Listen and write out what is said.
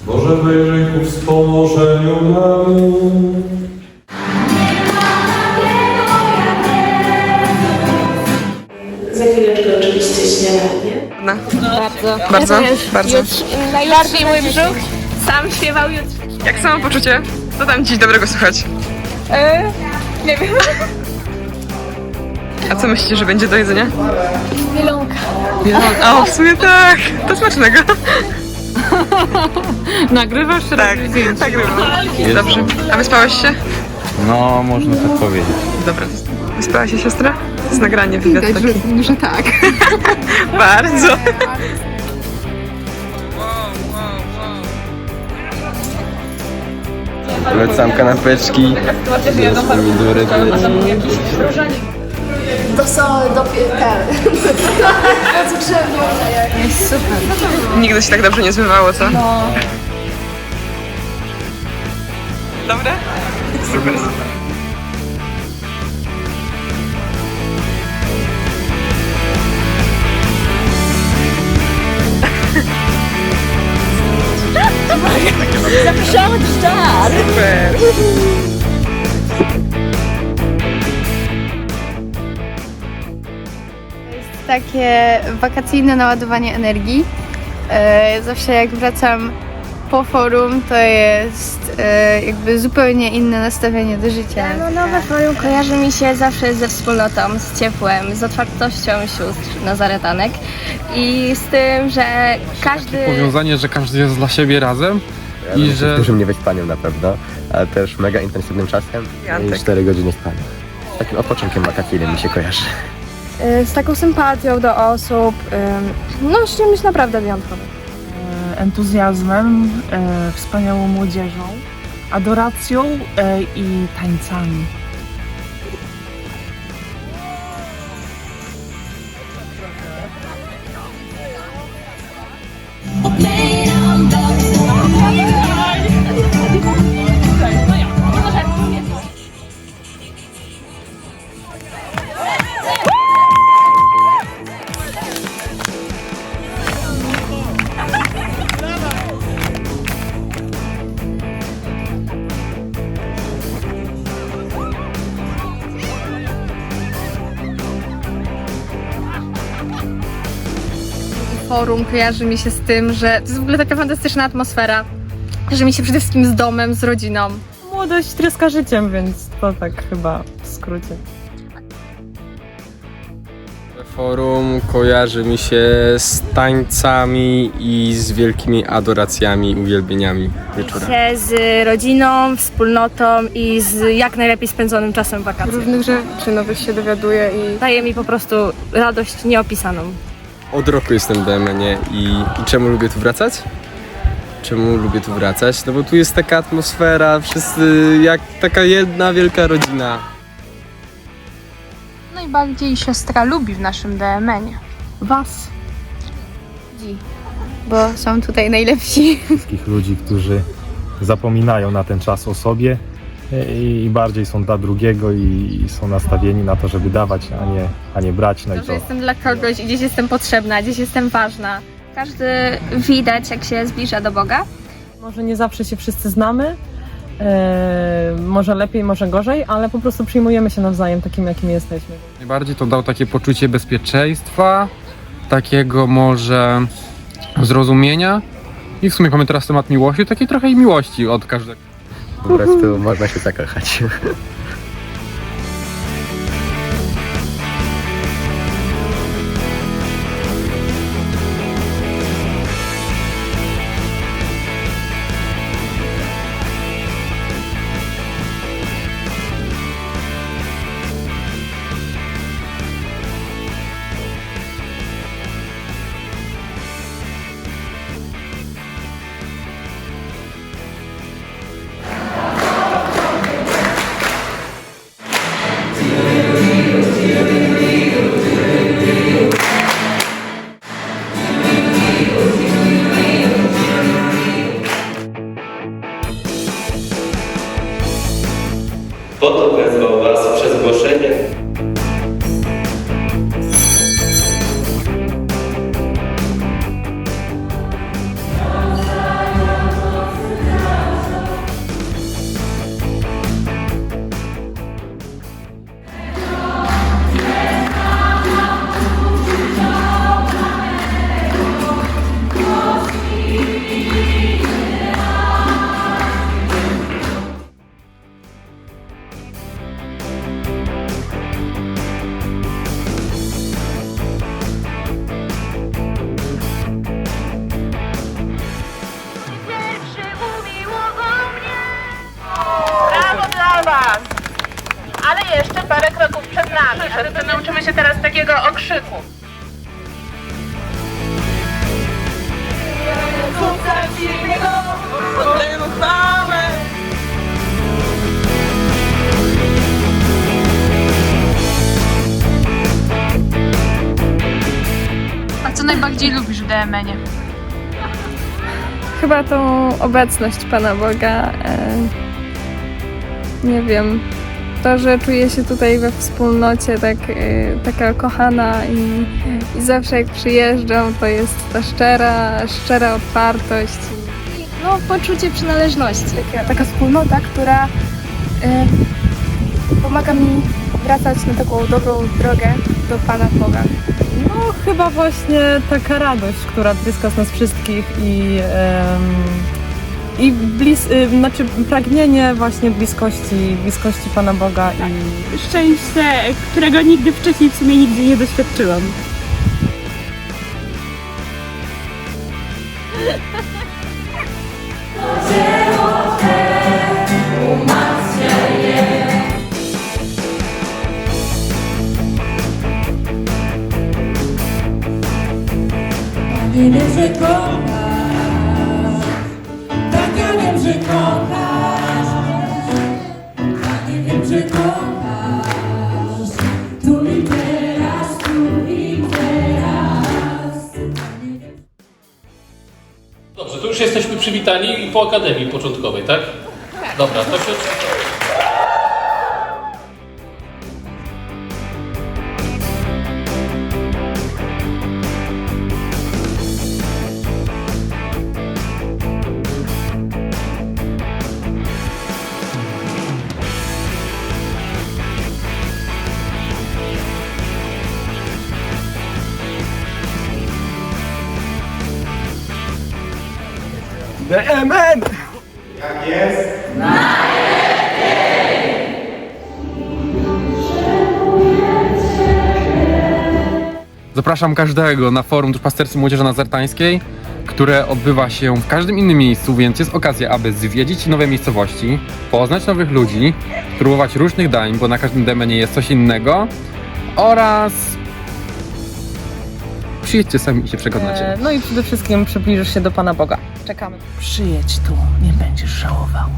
Boże wyjrzyj ku wspomożeniu nami. Za chwileczkę oczywiście śniadanie. Bardzo. Bardzo? Bardzo. Najbardziej mój brzuch sam śpiewał jutro. Jak samopoczucie? Co tam dziś dobrego słychać? nie wiem. A co myślicie, że będzie do jedzenia? Mielonka. O, w sumie tak. To smacznego. Nagrywasz czy Tak, nagrywam. Dobrze. A wyspałeś się? No, można tak powiedzieć. Dobra. Wyspała się siostra? To jest nagranie wywiad taki. że tak. Bardzo. Polecam kanapeczki, z pomidory, To są do te. Nigdy się tak dobrze nie zmywało, co? No. Dobre? Super. Super. Takie wakacyjne naładowanie energii. E, Zawsze jak wracam po forum, to jest e, jakby zupełnie inne nastawienie do życia. No nowe forum kojarzy mi się zawsze ze wspólnotą, z ciepłem, z otwartością sióstr nazaretanek i z tym, że każdy... powiązanie, że każdy jest dla siebie razem i że Dużym niewyspaniem na pewno, ale też mega intensywnym czasem Jantek. i 4 godziny spania. Z takim odpoczynkiem wakacyjnym mi się kojarzy. Y, Z taką sympatią do osób, no z czymś naprawdę wyjątkowym. entuzjazmem, e, wspaniałą młodzieżą, adoracją i tańcami. Forum kojarzy mi się z tym, że to jest w ogóle taka fantastyczna atmosfera. Że mi się przede wszystkim z domem, z rodziną. Młodość tryska życiem, więc to tak chyba w skrócie. Forum kojarzy mi się z tańcami i z wielkimi adoracjami, uwielbieniami wieczora. Się z rodziną, wspólnotą i z jak najlepiej spędzonym czasem wakacji. Różnych rzeczy nowych się dowiaduję i Daje mi po prostu radość nieopisaną. Od roku jestem w DMN-ie i, i czemu lubię tu wracać? Czemu lubię tu wracać? No bo tu jest taka atmosfera, wszyscy jak taka jedna wielka rodzina. Najbardziej siostra lubi w naszym DMN-ie. Was. Bo są tutaj najlepsi. wszystkich ludzi, którzy zapominają na ten czas o sobie e, i bardziej są dla drugiego i są nastawieni na to, żeby dawać, a nie, a nie brać. No i To, że to jestem dla kogoś i gdzieś jestem potrzebna, gdzieś jestem ważna. Każdy widać, jak się zbliża do Boga. Może nie zawsze się wszyscy znamy, e, może lepiej, może gorzej, ale po prostu przyjmujemy się nawzajem takim, jakim jesteśmy. najbardziej to dał takie poczucie bezpieczeństwa, takiego może zrozumienia i w sumie mamy teraz temat miłości, takiej trochę i miłości od każdego. Po prostu można się zakochać. Potem wezwał was przez głoszenie to nauczymy się teraz takiego okrzyku. A co najbardziej lubisz w DMN-ie? Chyba tą obecność Pana Boga. E, nie wiem. To, że czuję się tutaj we wspólnocie tak, e, taka kochana i, i zawsze jak przyjeżdżam, to jest ta szczera, szczera otwartość. No, poczucie przynależności. Taka, taka wspólnota, która e, pomaga mi wracać na taką dobrą drogę do Pana Boga. No chyba właśnie taka radość, która tryska z nas wszystkich i, em, i blis, y, znaczy pragnienie właśnie bliskości, bliskości Pana Boga i szczęście, którego nigdy wcześniej w sumie nigdy nie doświadczyłam. Nie że kochasz, tak nie wiem, że kochasz, tu i teraz, tu i teraz. Dobrze, to już jesteśmy przywitani po Akademii Początkowej, tak? Dobra, to się... DMN! Zapraszam każdego na forum Duszpasterstwa Młodzieży Nazartańskiej, które odbywa się w każdym innym miejscu, więc jest okazja, aby zwiedzić nowe miejscowości, poznać nowych ludzi, spróbować różnych dań, bo na każdym demenie jest coś innego oraz przyjedźcie sami i się przekonacie. e, no i przede wszystkim przybliżysz się do Pana Boga. Czekamy. Przyjedź tu, nie będziesz żałował.